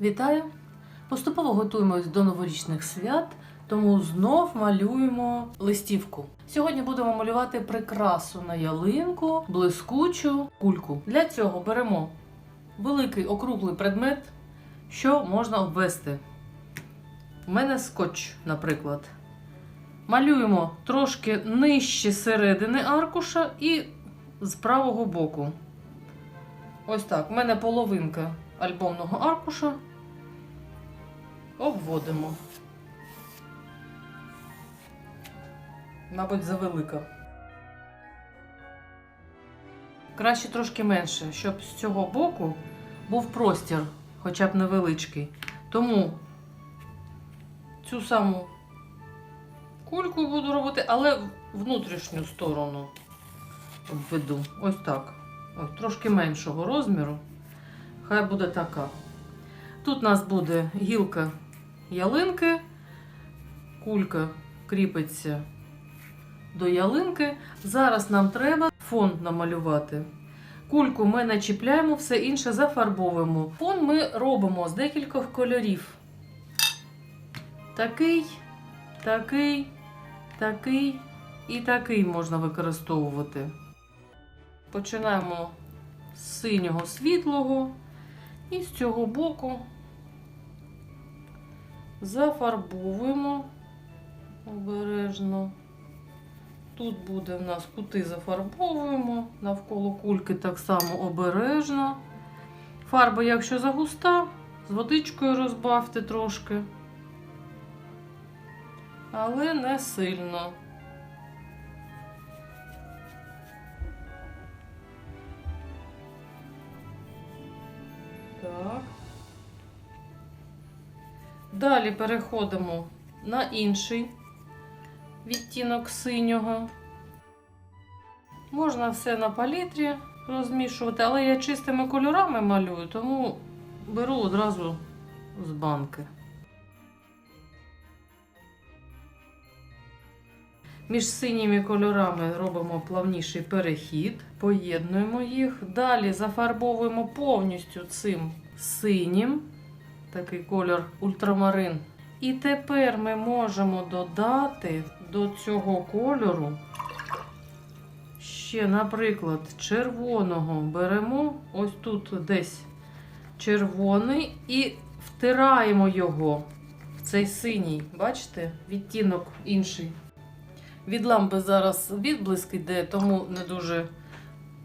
Вітаю! Поступово готуємось до новорічних свят, тому знов малюємо листівку. Сьогодні будемо малювати прикрасу на ялинку, блискучу кульку. Для цього беремо великий округлий предмет, що можна обвести. У мене скотч, наприклад. Малюємо трошки нижче середини аркуша і з правого боку. Ось так. У мене половинка альбомного аркуша. Обводимо. Мабуть, завелика. Краще трошки менше, щоб з цього боку був простір, хоча б невеличкий. Тому цю саму кульку буду робити, але внутрішню сторону обведу. Ось так. Ось, трошки меншого розміру. Хай буде така. Тут у нас буде гілка ялинки, кулька кріпиться до ялинки. Зараз нам треба фон намалювати. Кульку ми начіпляємо, все інше зафарбовуємо. Фон ми робимо з декількох кольорів. Такий, такий, такий і такий можна використовувати. Починаємо з синього світлого і з цього боку зафарбовуємо обережно. Тут буде в нас кути зафарбовуємо, навколо кульки так само обережно. Фарба, якщо загуста, з водичкою розбавте трошки, але не сильно. Так. Далі переходимо на інший відтінок синього. Можна все на палітрі розмішувати, але я чистими кольорами малюю, тому беру одразу з банки. Між синіми кольорами робимо плавніший перехід, поєднуємо їх. Далі зафарбовуємо повністю цим синім, такий кольор ультрамарин. І тепер ми можемо додати до цього кольору ще, наприклад, червоного беремо ось тут десь червоний і втираємо його в цей синій. Бачите, відтінок інший. Від лампи зараз відблиск йде, тому не дуже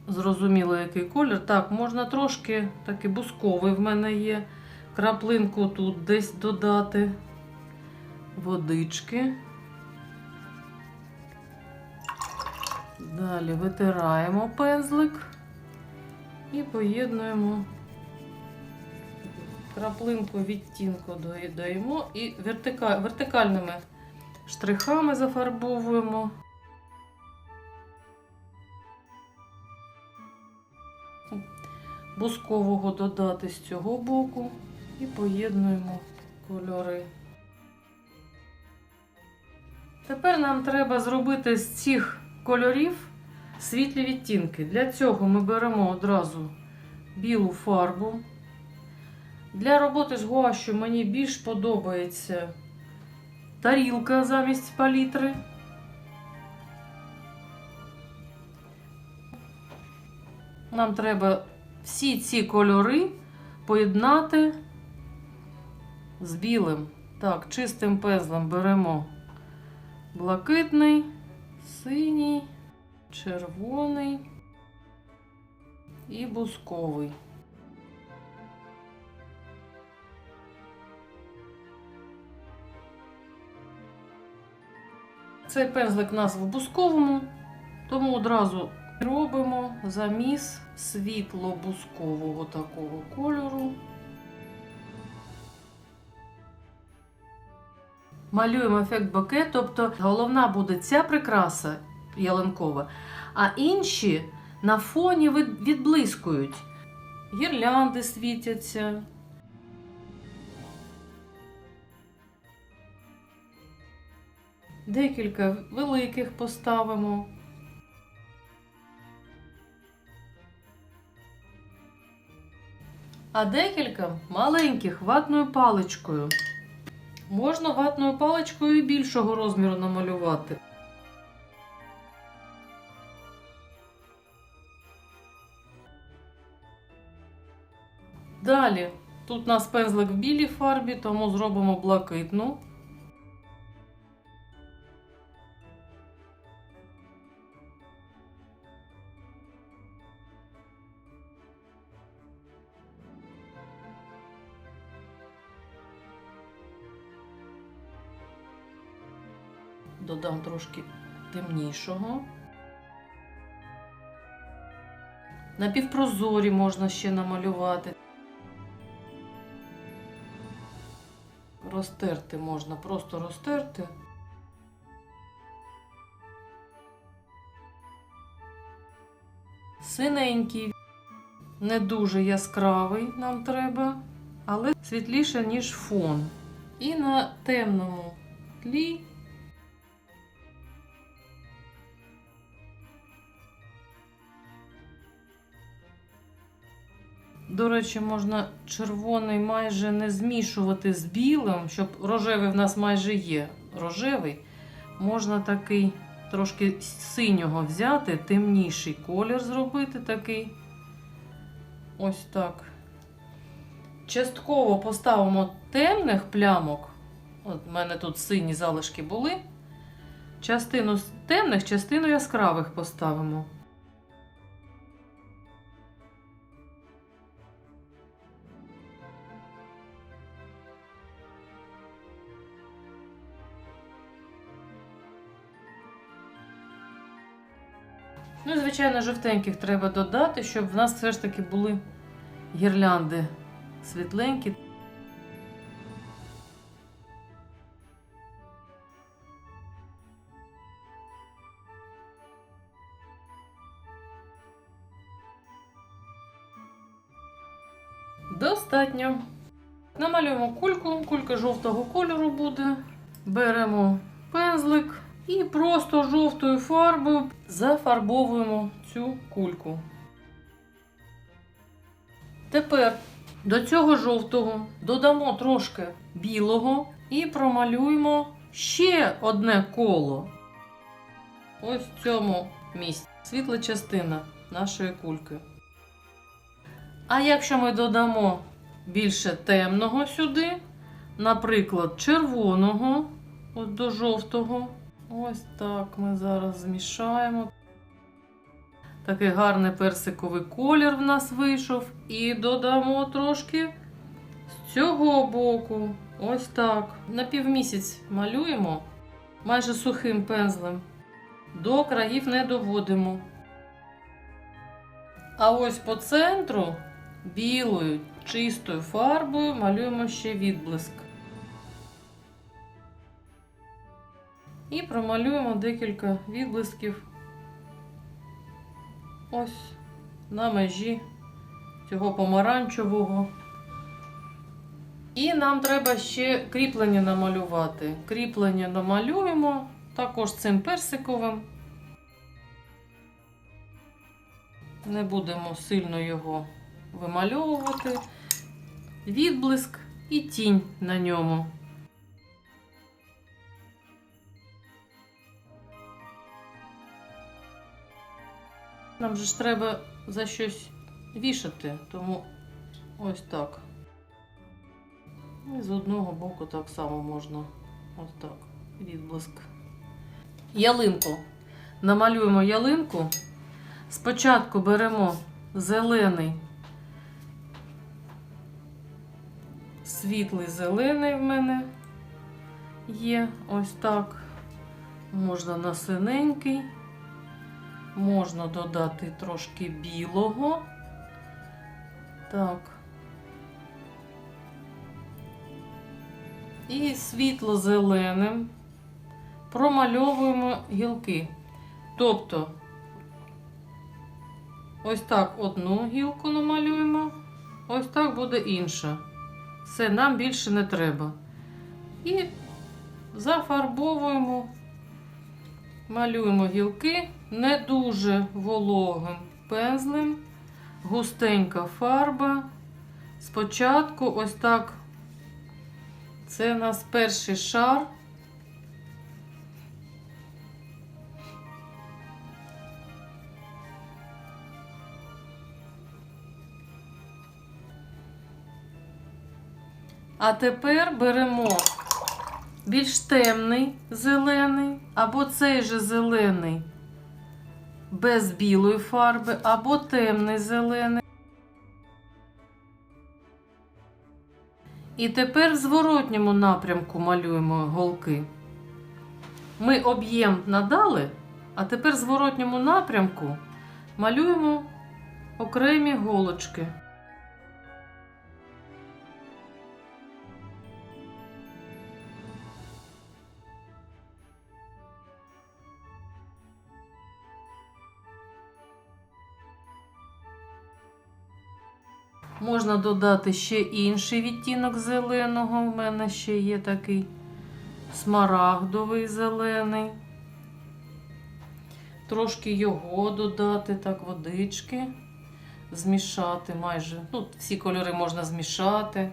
зрозуміло, який колір. Так, можна трошки такий бусковий в мене є. Краплинку тут десь додати водички. Далі витираємо пензлик і поєднуємо краплинку відтінку додаємо і вертика... вертикальними штрихами зафарбовуємо. Бускового додати з цього боку і поєднуємо кольори. Тепер нам треба зробити з цих кольорів світлі відтінки. Для цього ми беремо одразу білу фарбу. Для роботи з гуашю мені більш подобається тарілка замість палітри. Нам треба всі ці кольори поєднати з білим. Так, чистим пезлем беремо блакитний, синій, червоний і бусковий. Цей пензлик у нас в бусковому, тому одразу робимо заміс світло-бускового такого кольору. Малюємо ефект боке, тобто головна буде ця прикраса ялинкова, а інші на фоні відблискують. Гірлянди світяться. Декілька великих поставимо. а декілька маленьких ватною паличкою. Можна ватною паличкою і більшого розміру намалювати. Далі, тут у нас пензлик в білій фарбі, тому зробимо блакитну. Додам трошки темнішого. Напівпрозорі можна ще намалювати. Розтерти можна, просто розтерти. Синенький, не дуже яскравий нам треба, але світліше, ніж фон. І на темному тлі До речі, можна червоний майже не змішувати з білим, щоб рожевий в нас майже є. Рожевий. Можна такий трошки синього взяти, темніший колір зробити такий. Ось так. Частково поставимо темних плямок. От в мене тут сині залишки були. Частину темних, частину яскравих поставимо. Ну, і, звичайно, жовтеньких треба додати, щоб в нас все ж таки були гірлянди світленькі. Достатньо. Намалюємо кульку, кулька жовтого кольору буде. Беремо пензлик і просто жовтою фарбою зафарбовуємо цю кульку. Тепер до цього жовтого додамо трошки білого і промалюємо ще одне коло. Ось в цьому місці. Світла частина нашої кульки. А якщо ми додамо більше темного сюди, наприклад, червоного от до жовтого, ось так ми зараз змішаємо. Такий гарний персиковий колір в нас вийшов. І додамо трошки з цього боку. Ось так. На півмісяць малюємо майже сухим пензлем. До країв не доводимо. А ось по центру білою чистою фарбою малюємо ще відблиск. І промалюємо декілька відблисків ось на межі цього помаранчевого. І нам треба ще кріплення намалювати. Кріплення намалюємо також цим персиковим. Не будемо сильно його вимальовувати. Відблиск і тінь на ньому. Нам же ж треба за щось вішати, тому ось так. І з одного боку так само можна. Ось так. Відблиск. Ялинку. Намалюємо ялинку. Спочатку беремо зелений, світлий зелений в мене є. Ось так. Можна на синенький. Можна додати трошки білого. Так. І світло-зеленим промальовуємо гілки. Тобто, ось так одну гілку намалюємо, ось так буде інша. Все, нам більше не треба. І зафарбовуємо, малюємо гілки не дуже вологим пензлем, густенька фарба, Спочатку ось так. Це у нас перший шар. А тепер беремо більш темний зелений, або цей же зелений без білої фарби, або темний зелений. І тепер в зворотньому напрямку малюємо голки. Ми об'єм надали, а тепер в зворотньому напрямку малюємо окремі голочки. Можна додати ще інший відтінок зеленого. У мене ще є такий смарагдовий зелений. Трошки його додати, так, водички, змішати майже. Ну, всі кольори можна змішати.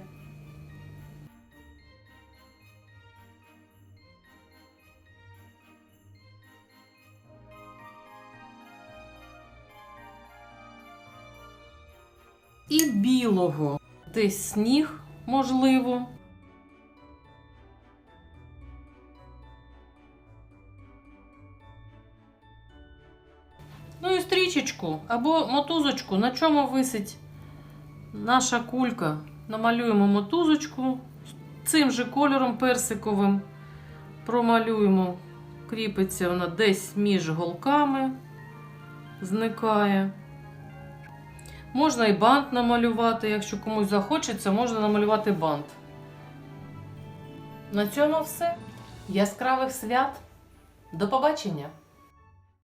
І білого. Десь сніг, можливо. Ну і стрічечку або мотузочку, на чому висить наша кулька. Намалюємо мотузочку цим же кольором персиковим. Промалюємо, кріпиться вона десь між голками, зникає. Можна і бант намалювати, якщо комусь захочеться, можна намалювати бант. На цьому все. Яскравих свят. До побачення!